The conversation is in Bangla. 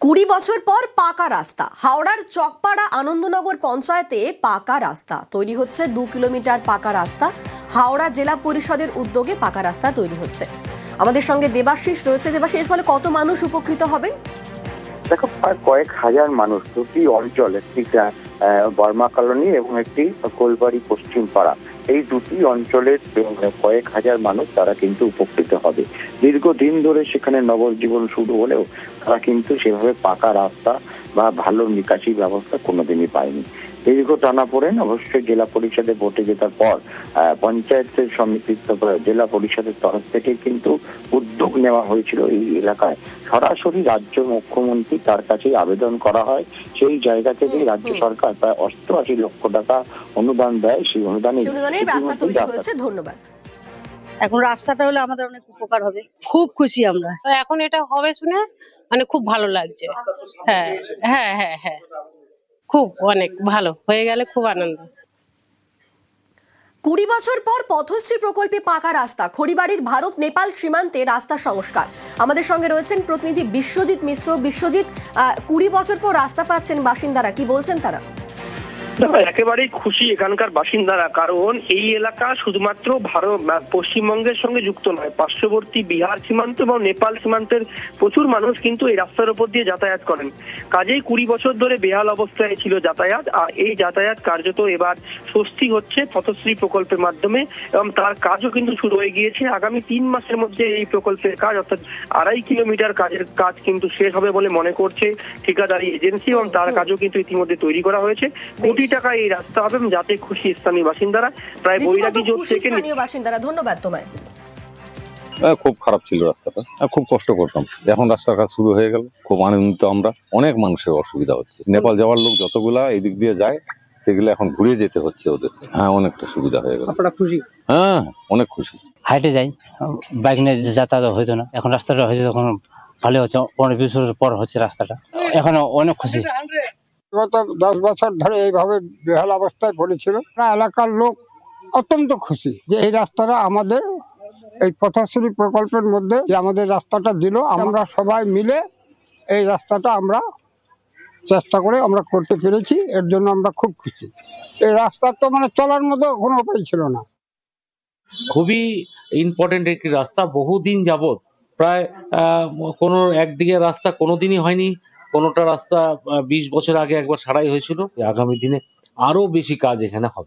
কুড়ি বছর পর পাকা রাস্তা। হাওড়ার চকপাড়া আনন্দনগর পঞ্চায়েতে পাকা রাস্তা। তৈরি হচ্ছে দু কিলোমিটার পাকা রাস্তা। হাওড়া জেলা পরিষদের উদ্যোগে পাকা রাস্তা তৈরি হচ্ছে। আমাদের সঙ্গে দেবাশিস রয়েছে। দেবাশিস ফলে কত মানুষ উপকৃত হবেন? দেখো, প্রায় কয়েক হাজার মানুষ দুটি অঞ্চল, একটি বর্মা কলোনি এবং একটি কোলবাড়ি পশ্চিম পাড়া। এই দুটি অঞ্চলের কয়েক হাজার মানুষ তারা কিন্তু উপকৃত হবে। দীর্ঘদিন ধরে সেখানে নবজীবন শুরু হলেও তারা কিন্তু সেভাবে পাকা রাস্তা বা ভালো নিকাশি ব্যবস্থা কোনোদিনই পায়নি। দীর্ঘ টানা পড়েন অবশ্যই জেলা পরিষদে ভোটে জেতার পর পঞ্চায়েতের সমিতির তরফ- জেলা পরিষদের তরফ থেকে কিন্তু উদ্যোগ নেওয়া হয়েছিল এই এলাকায়। সরাসরি রাজ্য মুখ্যমন্ত্রী তার কাছে আবেদন করা হয়। সেই জায়গা থেকেই রাজ্য সরকার প্রায় অষ্টআশি লক্ষ টাকা অনুদান দেয় সেই অনুদানে রাস্তা তৈরি হয়েছে। ধন্যবাদ। এখন রাস্তাটা হলে আমাদের অনেক উপকার হবে। খুব খুশি আমরা। এখন এটা হবে শুনে মানে খুব ভালো লাগছে। হ্যাঁ হ্যাঁ হ্যাঁ হ্যাঁ। খুব অনেক, ভালো, হয়ে গেলে খুব আনন্দ। কুড়ি বছর পর পথশ্রী প্রকল্পে পাকা রাস্তা, খড়িবাড়ির ভারত, নেপাল সীমান্তে রাস্তা সংস্কার। আমাদের সঙ্গে রয়েছেন প্রতিনিধি বিশ্বজিৎ মিশ্র। বিশ্বজিৎ কুড়ি বছর পর রাস্তা পাচ্ছেন বাসিন্দারা, কি বলছেন তারা? একেবারেই খুশি এখানকার বাসিন্দারা। কারণ এই এলাকা শুধুমাত্র ভারত পশ্চিমবঙ্গের সঙ্গে যুক্ত নয় পার্শ্ববর্তী বিহার সীমান্ত এবং নেপাল সীমান্তের প্রচুর মানুষ কিন্তু এই রাস্তার উপর দিয়ে যাতায়াত করেন। কাজেই কুড়ি বছর ধরে বেহাল অবস্থায় ছিল যাতায়াত আর এই যাতায়াত কার্যত এবার স্বস্তি হচ্ছে পথশ্রী প্রকল্পের মাধ্যমে এবং তার কাজও কিন্তু শুরু হয়ে গিয়েছে। আগামী তিন মাসের মধ্যে এই প্রকল্পের কাজ অর্থাৎ আড়াই কিলোমিটার কাজের কাজ কিন্তু শেষ হবে বলে মনে করছে ঠিকাদারি এজেন্সি এবং তার কাজও কিন্তু ইতিমধ্যে তৈরি করা হয়েছে। কোটি টাকা এই রাস্তা হবে যাতে খুশি স্থানীয় বাসিন্দারা প্রায় বৈরাগী জোট থেকে স্থানীয় বাসিন্দারা ধন্যবাদ তোমায়। হ্যাঁ, খুব খারাপ ছিল রাস্তাটা। আর খুব কষ্ট করতাম। এখন রাস্তার কাজ শুরু হয়ে গেল। খুব আনন্দিত আমরা। অনেক মানুষের অসুবিধা হচ্ছে। নেপাল যাওয়ার লোক যতগুলা এই দিক দিয়ে যায় সেগুলো এখন ঘুরে যেতে হচ্ছে ওদের। হ্যাঁ অনেকটা সুবিধা হয়ে গেল। আপনারা খুশি? হ্যাঁ অনেক খুশি। হাইটে যাই। বাইক নিয়ে যাতায়াত হইতো না। এখন রাস্তাটা হয়েছে তখন ভালো হচ্ছে পনেরো বিশ বছর পর হচ্ছে রাস্তাটা। এখন অনেক খুশি। গত দশ বছর ধরে এইভাবে বেহাল অবস্থায় পড়েছিল। এলাকার লোক অত্যন্ত খুশি যে এই রাস্তাটা আমাদের, এই পথশ্রী প্রকল্পের মধ্যে যে আমাদের রাস্তাটা দিল, আমরা সবাই মিলে এই রাস্তাটা আমরা চেষ্টা করে আমরা করতে পেরেছি, এর জন্য আমরা খুব খুশি। এই রাস্তাটা মানে চলার মতো কোনো উপায় ছিল না। খুবই ইম্পর্টেন্ট একটি রাস্তা, বহুদিন যাবত প্রায় কোনো একদিকে রাস্তা কোনোদিনই হয়নি। কোনোটা রাস্তা বিশ বছর আগে একবার সারাই হয়েছিল। আগামী দিনে আরও বেশি কাজ এখানে হবে।